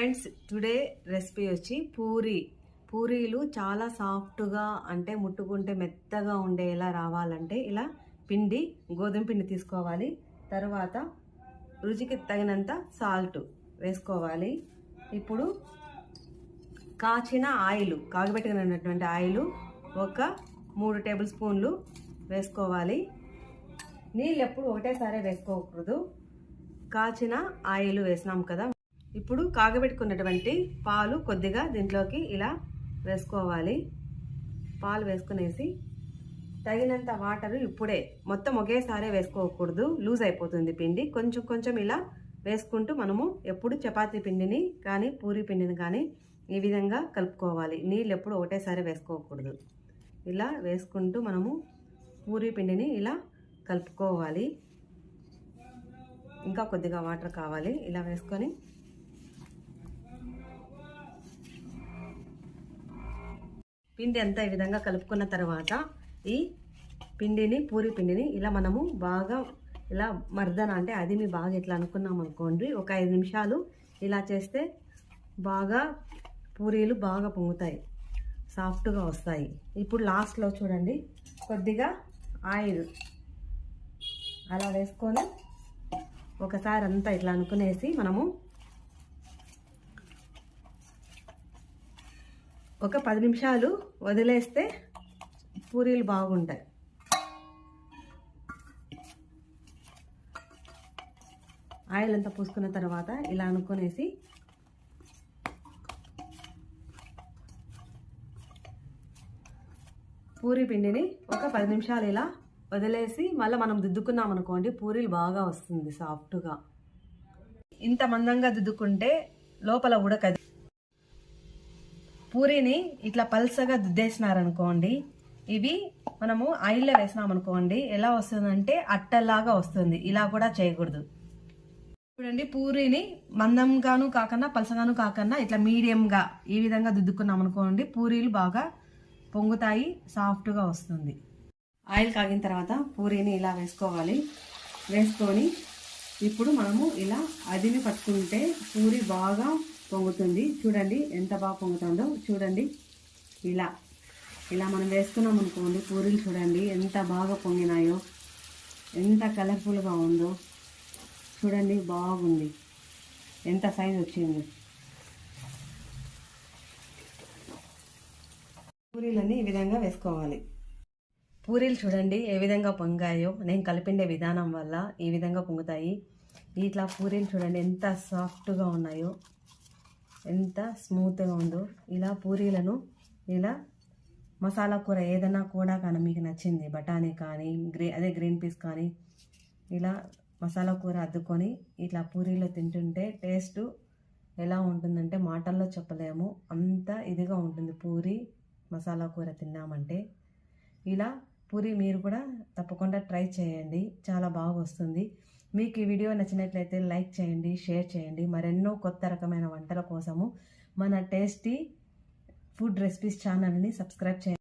Friends today recipe వచ్చి పూరి. పూరీలు చాలా సాఫ్ట్గా అంటే ముట్టుకుంటే మెత్తగా ఉండేలా రావాలంటే ఇలా పిండి గోధుమ పిండి తీసుకోవాలి. తర్వాత రుచికి తగినంత సాల్ట్ వేసుకోవాలి. ఇప్పుడు కాచిన ఆయిల్ కాగబెట్టుకున్నటువంటి ఆయిల్ ఒక మూడు టేబుల్ స్పూన్లు వేసుకోవాలి. నీళ్ళు ఎప్పుడు ఒకటేసారి వేసుకోకూడదు. కాచిన ఆయిల్ వేసినాం కదా ఇప్పుడు కాగబెట్టుకున్నటువంటి పాలు కొద్దిగా దీంట్లోకి ఇలా వేసుకోవాలి. పాలు వేసుకునేసి తగినంత వాటరు ఇప్పుడే మొత్తం ఒకేసారే వేసుకోకూడదు. లూజ్ అయిపోతుంది పిండి. కొంచెం కొంచెం ఇలా వేసుకుంటూ మనము ఎప్పుడు చపాతీ పిండిని కానీ పూరి పిండిని కానీ ఈ విధంగా కలుపుకోవాలి. నీళ్ళు ఎప్పుడు ఒకటేసారి వేసుకోకూడదు. ఇలా వేసుకుంటూ మనము పూరి పిండిని ఇలా కలుపుకోవాలి. ఇంకా కొద్దిగా వాటర్ కావాలి. ఇలా వేసుకొని పిండి అంతా ఈ విధంగా కలుపుకున్న తర్వాత ఈ పిండిని పూరి పిండిని ఇలా మనము బాగా ఇలా మర్దన అంటే అది మీ బాగా ఇట్లా అనుకున్నాం అనుకోండి ఒక ఐదు నిమిషాలు ఇలా చేస్తే బాగా పూరీలు బాగా పొంగుతాయి సాఫ్ట్గా వస్తాయి. ఇప్పుడు లాస్ట్లో చూడండి కొద్దిగా ఆయిల్ అలా వేసుకొని ఒకసారి అంతా ఇట్లా అనుకునేసి మనము ఒక పది నిమిషాలు వదిలేస్తే పూరీలు బాగుంటాయి. ఆయిల్ అంతా పూసుకున్న తర్వాత ఇలా అనుకునేసి పూరి పిండిని ఒక పది నిమిషాలు ఇలా వదిలేసి మళ్ళీ మనం దిద్దుకున్నాం అనుకోండి పూరీలు బాగా వస్తుంది సాఫ్ట్గా. ఇంత మందంగా దిద్దుకుంటే లోపల ఉడకది. పూరీని ఇట్లా పల్సగా దుద్దేసినారనుకోండి ఇవి మనము ఆయిల్లో వేసినాం అనుకోండి ఎలా వస్తుందంటే అట్టలాగా వస్తుంది. ఇలా కూడా చేయకూడదు. చూడండి పూరీని మందంగాను కాకుండా పలసగాను కాకన్నా ఇట్లా మీడియంగా ఈ విధంగా దుద్దుకున్నాం అనుకోండి పూరీలు బాగా పొంగుతాయి సాఫ్ట్గా వస్తుంది. ఆయిల్ కాగిన తర్వాత పూరీని ఇలా వేసుకోవాలి. వేసుకొని ఇప్పుడు మనము ఇలా అదిమి పట్టుకుంటే పూరి బాగా పొంగుతుంది. చూడండి ఎంత బాగా పొంగుతుందో. చూడండి. ఇలా. ఇలా మనం వేసుకున్నాం అనుకోండి పూరీలు చూడండి ఎంత బాగా పొంగినాయో ఎంత కలర్ఫుల్గా ఉందో. చూడండి బాగుంది. ఎంత సైజ్ వచ్చింది. పూరీలన్నీ ఈ విధంగా వేసుకోవాలి. పూరీలు చూడండి ఏ విధంగా పొంగాయో. నేను కలిపిండే విధానం వల్ల ఈ విధంగా పొంగుతాయి. ఇట్లా పూరీలు చూడండి ఎంత సాఫ్ట్గా ఉన్నాయో. ఎంత స్మూత్గా ఉందో. ఇలా పూరీలను ఇలా మసాలా కూర ఏదైనా కూడా కానీ మీకు నచ్చింది బఠానీ కానీ గ్రీ అదే గ్రీన్ పీస్ కానీ ఇలా మసాలా కూర అద్దుకొని ఇట్లా పూరీలో తింటుంటే టేస్ట్ ఎలా ఉంటుందంటే మాటల్లో చెప్పలేము. అంత ఇదిగా ఉంటుంది పూరి మసాలా కూర తిన్నామంటే. ఇలా పూరి మీరు కూడా తప్పకుండా ట్రై చేయండి. చాలా బాగా వస్తుంది. మీకు ఈ వీడియో నచ్చినట్లయితే లైక్ చేయండి షేర్ చేయండి. మరెన్నో కొత్త రకమైన వంటల కోసము మన టేస్టీ ఫుడ్ రెసిపీస్ ఛానల్ని సబ్స్క్రైబ్ చేయండి.